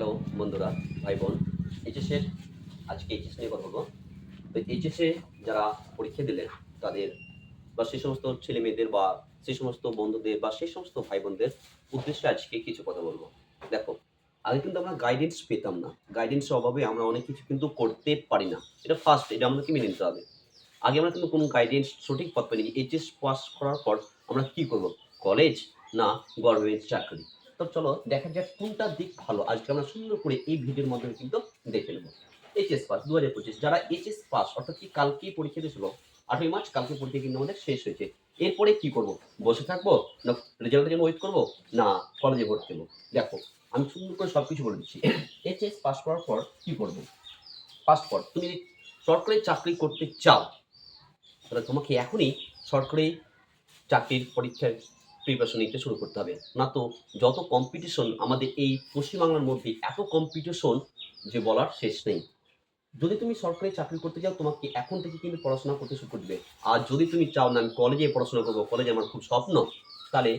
Hello বন্ধুরা, ভাই বোন এইচএসের আজকে এইচএস নিয়ে কথা বলব। তো এইচএসে যারা পরীক্ষা দিলেন, তাদের বা সেই সমস্ত ছেলে মেয়েদের বা সেই সমস্ত বন্ধুদের বা সেই সমস্ত ভাই বোনদের উদ্দেশ্যে আজকে কিছু কথা বলব। দেখো, আগে কিন্তু আমরা গাইডেন্স পেতাম না। গাইডেন্সের অভাবে আমরা অনেক কিছু কিন্তু করতে পারি না। এটা ফার্স্ট এটা আমাদেরকে মেনে নিতে হবে। আগে আমরা কিন্তু কোনো গাইডেন্স সঠিক পথ পাইনি এইচএস পাস করার পর আমরা কি করব? কলেজ না গভর্নমেন্ট চাকরি? তো চলো দেখা যাক কোনটা দিক ভালো। আজকে আমরা সুন্দর করে এই ভিডিওর মাধ্যমে কিন্তু দেখে নেব। এইচএস পাস দু হাজার পঁচিশ, যারা এইচএস পাস অর্থাৎ কি কালকে পরীক্ষা দিয়েছিল আঠেরোই মার্চ কালকে পরীক্ষা কিন্তু আমাদের শেষ হয়েছে। এরপরে কি করব? বসে থাকব? না রেজাল্টের জন্য ওয়েট করব? না কলেজে ভর্তি দেবো দেখো, আমি সুন্দর করে সব কিছু বলে দিচ্ছি। এইচএস পাস করার পর কি করব? পাস পর, তুমি যদি সরকারি চাকরি করতে চাও, তাহলে তোমাকে এখনই সরকারি চাকরির পরীক্ষার প্রিপারেশন নিতে শুরু করতে হবে। না তো, যত কম্পিটিশন আমাদের এই পশ্চিমবাংলার মধ্যে এত কম্পিটিশন যে বলার শেষ নেই। যদি তুমি সরকারি চাকরি করতে চাও তোমাকে এখন থেকে কিন্তু পড়াশোনা করতে শুরু করবে। আর যদি তুমি চাও না, আমি কলেজে পড়াশোনা করব কলেজে আমার খুব স্বপ্ন, তাহলে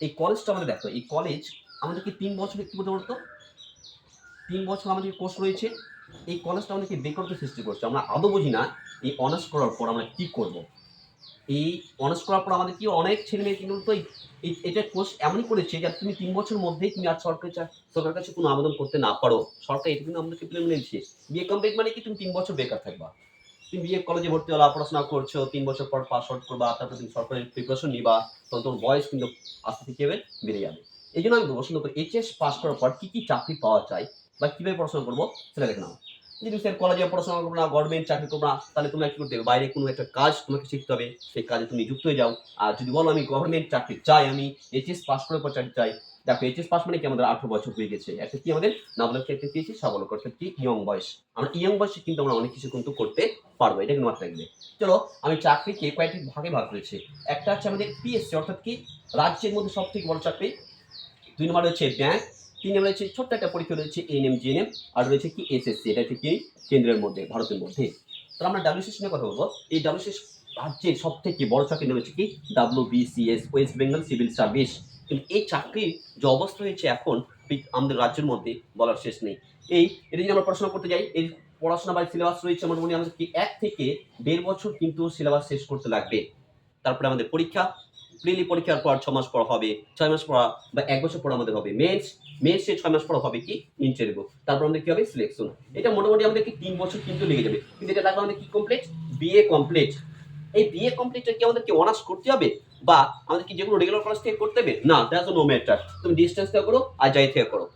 এই কলেজটা আমাদের দেখো, এই কলেজ আমাদেরকে তিন বছর একটু বলতে বলতো তিন বছর আমাদের কোর্স রয়েছে, এই কলেজটা আমাদেরকে বেকারত্ব সৃষ্টি করছে। আমরা আদৌ বুঝি না এই অনার্স করার পর আমরা কি করব। এই অনার্স করার পর আমাদের কি অনেক ছেলে মেয়ে কিন্তু তো এটা কোর্স এমনই করেছে যে তুমি তিন বছর মধ্যেই তুমি আর সরকারি সরকারের কাছে কোনো আবেদন করতে না পারো। সরকার এটা কিন্তু আমাদেরকে প্লেন দিচ্ছে বিয়ে কমপ্লিট মানে কি? তুমি তিন বছর বেকার থাকবা। তুমি বিয়ে কলেজে ভর্তি হলা পড়াশোনা করছ, তিন বছর পর পাস আউট করবা, তারপর তুমি সরকারের প্রিপারেশন নিবা, তখন তোমার বয়স কিন্তু আস্তে থেকে বেড়ে যাবে। এই জন্য আমি পছন্দ করি এইচএস পাস করার পর কি কি চাকরি পাওয়া যায় বা কীভাবে পড়াশোনা করব, সেটা দেখে নাও। যদি স্যার কলেজে পড়াশোনা করব না গভর্নমেন্ট চাকরি করব না, তাহলে তোমরা কি করতে বাইরে কোনো একটা কাজ তোমাকে শিখতে হবে, সেই কাজে তুমি যুক্ত হয়ে যাও। আর যদি বলো আমি গভর্নমেন্ট চাকরি চাই, আমি এইচএস পাস করার পর চাকরি চাই, দেখো এইচএস পাস মানে কি? আমাদের আঠারো বছর হয়ে গেছে। একটা কি আমাদের? নাবালক ক্ষেত্রে পেয়েছি, সাবালক অর্থাৎ কি? ইয়ং বয়স আমরা ইয়ং বয়সে কিন্তু আমরা অনেক কিছু কিন্তু করতে পারব, এটা কিন্তু মাথায় রাখবে। চলো, আমি চাকরিকে কয়েকটি ভাগে ভাগ করেছি। একটা হচ্ছে আমাদের পিএসসি অর্থাৎ কি? রাজ্যের মধ্যে সব থেকে বড় চাকরি। দুই নম্বর হচ্ছে ব্যাংক নম্বর হচ্ছে ছোট্ট একটা পরীক্ষা রয়েছে এনএম জিএনএম আর রয়েছে কি এসএসসি এটা হচ্ছে কি কেন্দ্রের মধ্যে, ভারতের মধ্যে। তো আমরা ডাব্লিউসিএস নিয়ে কথা বলব। এই ডাব্লিউসিএস রাজ্যের সব থেকে বড় চাকরি রয়েছে কি W BCS West Bengal civil service কিন্তু এই চাকরির যে অবস্থা হয়েছে এখন আমাদের রাজ্যের মধ্যে বলার শেষ নেই। এই, এটা যদি আমরা পড়াশোনা করতে যাই, এই পড়াশোনা বা সিলেবাস রয়েছে মোটামুটি আমাদের কি এক থেকে দেড় বছর কিন্তু সিলেবাস শেষ করতে লাগবে। তারপরে আমাদের পরীক্ষা প্রিলি পরীক্ষার পর ছ মাস পর হবে, ছয় মাস পড়া বা এক বছর পর আমাদের হবে। মেন্স মেন্সে ছয় মাস পর হবে কি? ইন্টারভিউ তারপর আমাদের কি হবে? সিলেকশন এটা মোটামুটি আমাদেরকে তিন বছর কিন্তু লেগে যাবে। কিন্তু এটা লাগবে আমাদের কি কমপ্লিট বিএ কমপ্লিট এই বিএ কমপ্লিটটা কি আমাদেরকে অনার্স করতে হবে? বা আমাদের কি যে কোনো রেগুলার কলেজ থেকে করতে হবে? না দ্যাটস নো ম্যাটার তুমি ডিস্টেন্স থেকে করো আর যাই থেকে করো।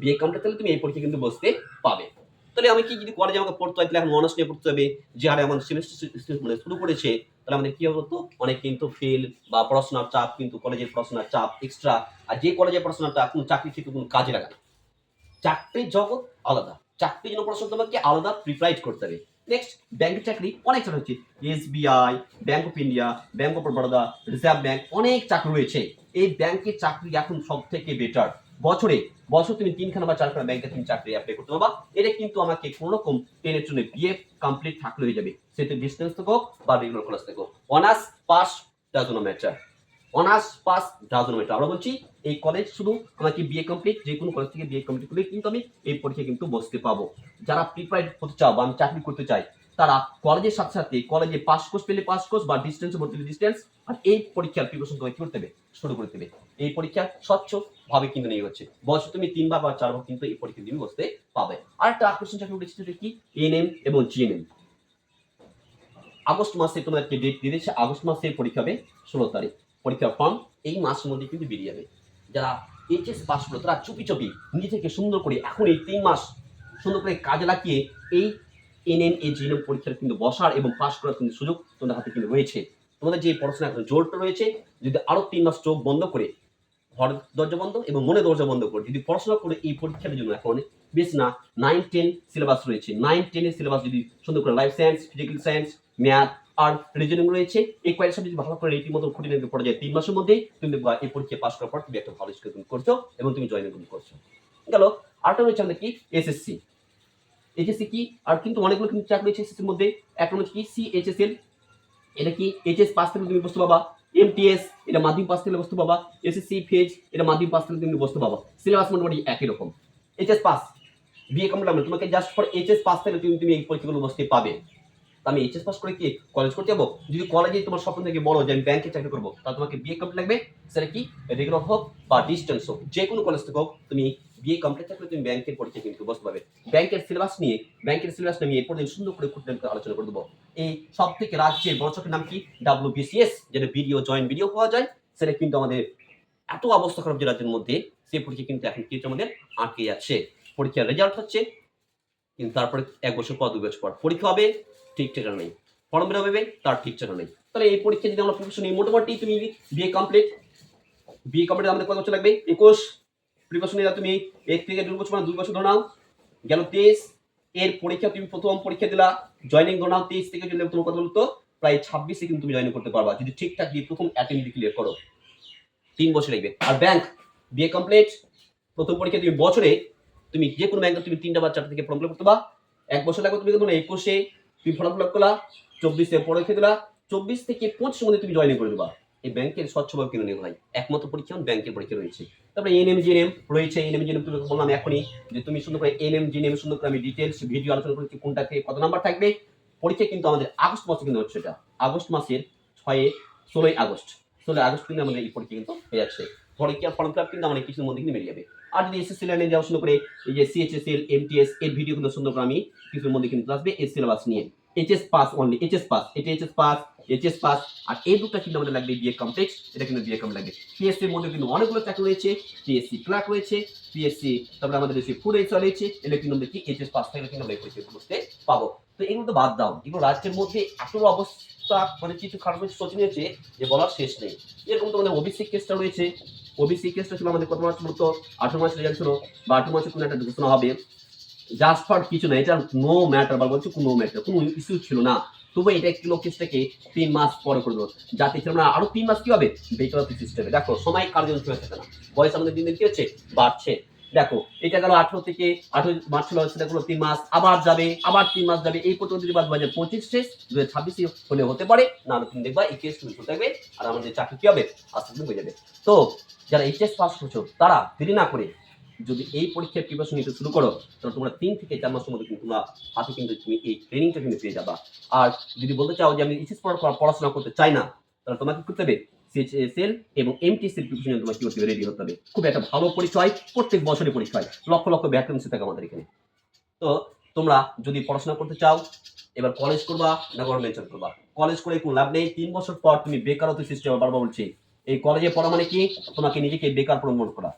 বিএ কমপ্লিট তাহলে তুমি এই পরীক্ষা কিন্তু বসতে পাবে। তাহলে আমি কি যদি কলেজে আমাকে পড়তে হয়, তাহলে এখন অনার্স নিয়ে পড়তে হবে। যে হারে আমাদের সেমিস্টার শুরু করেছে, তাহলে আমাদের কি হতো অনেক কিন্তু ফেল বা পড়াশোনার চাপ কিন্তু কলেজের পড়াশোনার চাপ এক্সট্রা আর যে কলেজে পড়াশোনাটা কোনো চাকরি থেকে কোনো কাজে লাগে না। চাকরির জগৎ আলাদা। চাকরির জন্য পড়াশোনা তোমাকে আলাদা প্রিপারেট করতে হবে। নেক্সট ব্যাংকের চাকরি অনেক চাকরি হচ্ছে SBI bank of India bank of Baroda Reserve Bank অনেক চাকরি রয়েছে। এই ব্যাংকের চাকরি এখন সব থেকে বেটার বছরে, বছর তুমি তিনখানা বা চারখানা ব্যাংকে তুমি চাকরি অ্যাপ্লাই করতে পারবা। এটা কিন্তু আমাকে কোনো রকম টেনের জন্য বিএ কমপ্লিট থাকলে হয়ে যাবে। সেটা ডিস্টেন্স থেকে হোক বা রেগুলার ক্লাস থেকে হোক honours pass doesn't matter honours pass doesn't matter আমরা বলছি, এই কলেজ শুধু আমাকে বিএ কমপ্লিট যে কোনো কলেজ থেকে বিএ কমপ্লিট করলে কিন্তু আমি এই পরীক্ষায় কিন্তু বসতে পাবো যারা প্রিপারেড হতে চাও বা আমি চাকরি করতে চাই তারা কলেজের সাথে সাথে কলেজে পাস কোর্স পেলে পাস কোর্স বা ডিস্টেন্স ভর্তি ডিস্টেন্স আর এই পরীক্ষার প্রিপারেশন তোমাকে কি করতে হবে? শুরু করতে হবে। এই পরীক্ষা স্বচ্ছ ভাবে কিন্তু নিয়ে হচ্ছে। বয়সে তুমি তিনবার বা চারবার কিন্তু এই পরীক্ষা তুমি বসতে পাবে। আর একটা আকর্ষণ চাকরি উঠেছে কি? এনএম এবং জিএনএম আগস্ট মাসে তোমাদেরকে ডেট দিয়ে দিচ্ছে আগস্ট মাসে পরীক্ষা হবে ষোলো তারিখ। পরীক্ষার ফর্ম এই মাসের মধ্যে কিন্তু বেরিয়ে যাবে। যারা এইচএস পাস করল, তারা চুপি চুপি নিজে থেকে সুন্দর করে এখন এই তিন মাস সুন্দর করে কাজে লাগিয়ে এই এনএম এ জিএনএম পরীক্ষার কিন্তু বসার এবং পাস করার কিন্তু সুযোগ তোমাদের হাতে কিন্তু রয়েছে। তোমাদের যে পড়াশোনা এখন জোরটা রয়েছে, যদি আরও তিন মাস চোখ বন্ধ করে, ঘর দরজা বন্ধ এবং মনে দরজা বন্ধ করে, যদি পড়াশোনা করে এই পরীক্ষার জন্য এখন বেশ না নাইন টেন সিলেবাস রয়েছে। নাইন টেনের সিলেবাস যদি সুন্দর করে life science physical science math আর রিজনিং রয়েছে, এই কয়েক সাবজেক্ট ভালো করে রীতির মতো খুঁটি নিতে পড়ে যায় তিন মাসের মধ্যে, তুমি এই পরীক্ষা পাস করার পর তুমি একটা ভালো স্কুল করছ এবং তুমি জয়েন করছ। গেল, আরেকটা রয়েছে আমাদের কি? এসএসসি এইচএসসি কি? আর কিন্তু অনেকগুলো কিন্তু চাকরি এসএসসির মধ্যে। একটা হচ্ছে কি? সিএইচএসএল এটা কি? এইচএস পাস থেকে তুমি বসতে পাবা। এমটিএস এটা মাধ্যমিক পাস থেকে বসতে পাবা। এসএসসি ফেজ এটা মাধ্যমিক পাস থেকে তুমি বসতে পাবা। সিলেবাস মোটামুটি একই রকম। এইচএস পাস বিএ কমপ্লিট তোমাকে জাস্ট ফর এইচএস পাস থেকে তুমি তুমি এই পরীক্ষাগুলো বসতে পাবে। আমি এইচএস পাস করে কি কলেজ করতে যাব? যদি কলেজে তোমার স্বপ্ন থেকে বলো যে আমি ব্যাংকে চাকরি করব, তাহলে তোমাকে বিএ কমপ্লিট লাগবে। সেটা কি? রেগুলার হোক বা ডিস্টেন্স হোক, যে কোনো কলেজ থেকে হোক, তুমি বিএ কমপ্লিট থাকলে তুমি ব্যাংকের পরীক্ষা কিন্তু বসতে পারবে। ব্যাংকের সিলেবাস নিয়ে ব্যাংকের সিলেবাস নিয়ে পর্যন্ত সুন্দর করে খুঁটে আলোচনা করে দেবো। এই সব থেকে রাজ্যের বড় চকের নাম কি? ডাব্লিউ বিসিএস যেটা ভিডিও জয়েন্ট ভিডিও পাওয়া যায়। সেটা কিন্তু আমাদের এত অবস্থা খারাপ যে রাজ্যের মধ্যে, সেই পরীক্ষা কিন্তু এখন কিন্তু আমাদের আটকে যাচ্ছে। পরীক্ষার রেজাল্ট হচ্ছে কিন্তু তারপরে এক বছর পর, দুই বছর পর। পরীক্ষা হবে, ঠিক ঠিকানা নেই। ফর্ম বেরোবে তার ঠিক ঠিকানা নেই। তাহলে এই পরীক্ষা যদি আমরা প্রিপারেশন নিই মোটামুটি তুমি বিএ কমপ্লিট বিএ কমপ্লিট আমাদের কত বছর লাগবে? একুশ। প্রিপারেশন নিলে তুমি এক থেকে দুই বছর মানে দুই বছর ধরে গেল তেইশ। এর পরীক্ষা তুমি প্রথম পরীক্ষা দিলা জয়নিং ধরে তেইশ থেকে যদি তোমার কথা বলতো? প্রায় ছাব্বিশে কিন্তু তুমি জয়েন করতে পারবা। যদি ঠিকঠাক দিয়ে প্রথম অ্যাটেন্ড ক্লিয়ার করো, তিন বছর লাগবে। আর ব্যাংক বিএ কমপ্লিট প্রথম পরীক্ষা তুমি বছরে তুমি যে কোনো ব্যাংকে তুমি তিনটা বা চারটা থেকে ফর্ম ফিল করতে পারবা। এক বছর লাগবে তুমি কিন্তু একুশে তুমি ফর্ম ফিল করলা, চব্বিশে পরীক্ষা দিলা, চব্বিশ থেকে পঁচিশের মধ্যে তুমি জয়েন করে দেবা। এই ব্যাংকের স্বচ্ছভাবে কিনে নেওয়া হয় একমাত্র পরীক্ষা ব্যাংকের পরীক্ষা রয়েছে। তারপরে এনএম জিএনএম রয়েছে। এনএম জিএনএম তুমি বললাম এখনই যে তুমি সুন্দর করে এনএম জিএনএম সুন্দর করে আমি ডিটেলস ভিডিও আলোচনা করেছি, কোনটা থেকে কত নাম্বার থাকবে। পরীক্ষা কিন্তু আমাদের আগস্ট মাসে কিন্তু হচ্ছে এটা। আগস্ট মাসের ছয়ে, ষোলোই আগস্ট। ষোলোই আগস্ট কিন্তু আমাদের এই পরীক্ষা কিন্তু হয়ে যাচ্ছে। পরীক্ষা ফর্ম ফিল কিন্তু আমাদের কিছুর মধ্যে কিন্তু বেরিয়ে যাবে। আর যদি এসএসসি লাইনে যাওয়া সুন্দর করে এই যে সিএইচএসএল এমটিএস এর ভিডিও কিন্তু সুন্দর করে আমি কিছুর মধ্যে কিন্তু আসবে এই সিলেবাস নিয়ে। HS pass only HS pass এটা এইচএস পাস এইচএস পাস আর এই দুটো কিন্তু আমাদের লাগবে বিএ কমপ্লেক্স এটা কিন্তু বিএ কমপ্লিট লাগবে। পিএসসি এর মধ্যে কিন্তু অনেকগুলো চাকরি রয়েছে পিএসসি ক্লার্ক রয়েছে পিএসসি তারপরে আমাদের দেশে ফুড এইচআর রয়েছে এটা কিন্তু আমরা কি এইচএস পাস থাকলে কিন্তু আমরা এই করতে পাবো। তো এগুলো তো বাদ দাও, এগুলো রাজ্যের মধ্যে এত অবস্থা মানে কিছু খারাপ হয়েছে শোচনীয়ছে যে বলার শেষ নেই। এরকম তো আমাদের ওবিসি কেসটা রয়েছে ওবিসি কেসটা ছিল আমাদের কত মাস মতো আঠারো মাস রেজাল্ট ছিল বা আঠারো মাসে কোনো একটা ঘোষণা হবে। জাস্ট ফর কিছু না, এটা নো ম্যাটার বা বলছে কোনো ম্যাটার কোনো ইস্যু ছিল না। তবু এটা একটি কেসটাকে তিন মাস পরে করে দেবো। যাতে ছিল না আরও তিন মাস কি হবে? বেকারত্ব সিস্টেমে দেখো, সময় কার জন্য চলে থাকে না। বয়স আমাদের দিন দিন কি হচ্ছে? বাড়ছে। দেখো, এটা গেল আঠারো থেকে আঠারো মার্চ ছিল সেটা গেলো তিন মাস, আবার যাবে, আবার তিন মাস যাবে। এই পর্যন্ত যদি দু হাজার পঁচিশ শেষ দু হাজার ছাব্বিশে হলে হতে পারে না হলে তুমি দেখবা এই কেস তুমি থাকবে আর আমাদের চাকরি কি হবে, আস্তে আস্তে হয়ে যাবে। তো, যারা এইচএস পাস করছ, তারা দেরি না করে যদি এই পরীক্ষার প্রিপারেশন নিতে শুরু করো, তাহলে তোমরা তিন থেকে চার মাসের মধ্যে কিন্তু তোমরা হাতে কিন্তু তুমি এই ট্রেনিংটা কিন্তু পেয়ে যাবা। আর যদি বলতে চাও যে আমি এইচএস পড়াশোনা করতে চাই না, তাহলে তোমাকে করতে হবে সিএইচএসএল এবং এমটিএসএল প্রিপারেশন তোমাকে কি করতে রেডি হতে হবে। খুব একটা ভালো পরিচয় প্রত্যেক বছরের পরিচয় লক্ষ লক্ষ ভ্যাকেন্সি থাকে আমাদের এখানে। তো তোমরা যদি পড়াশোনা করতে চাও, এবার কলেজ করবা না গভর্নমেন্ট জব করবা? কলেজ করে কোনো লাভ নেই, তিন বছর পর তুমি বেকারত্ব হবে, বারবার বলছি। এই কলেজে পড়া মানে কি? তোমাকে নিজেকে বেকার প্রমোট করা।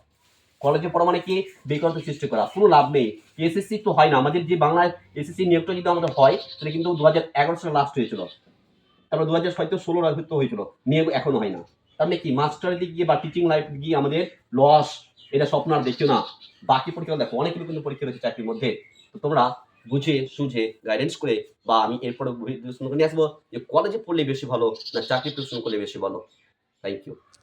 কলেজে পড়া মানে কি? বেকারত্ব সৃষ্টি করা। কোনো লাভ নেই। এসএসসি তো হয় না। আমাদের যে বাংলায় এসএসসি নিয়োগটা যদি আমাদের হয়, তাহলে কিন্তু দু হাজার এগারো সালে লাস্ট হয়েছিল। তারপর দু হাজার হয়তো ষোলো হয়তো হয়েছিল, নিয়ে এখনও হয় না। তার মানে কি? মাস্টার দিক গিয়ে বা টিচিং লাইফ গিয়ে আমাদের লস এটা স্বপ্ন আর দেখছ না। বাকি পরীক্ষা দেখো, অনেকগুলো কিন্তু পরীক্ষা রয়েছে চাকরির মধ্যে। তো তোমরা বুঝে, সুঝে গাইডেন্স করে বা আমি এরপরে নিয়ে আসব যে কলেজে পড়লে বেশি ভালো না চাকরি প্রশ্ন করলে বেশি ভালো। Thank you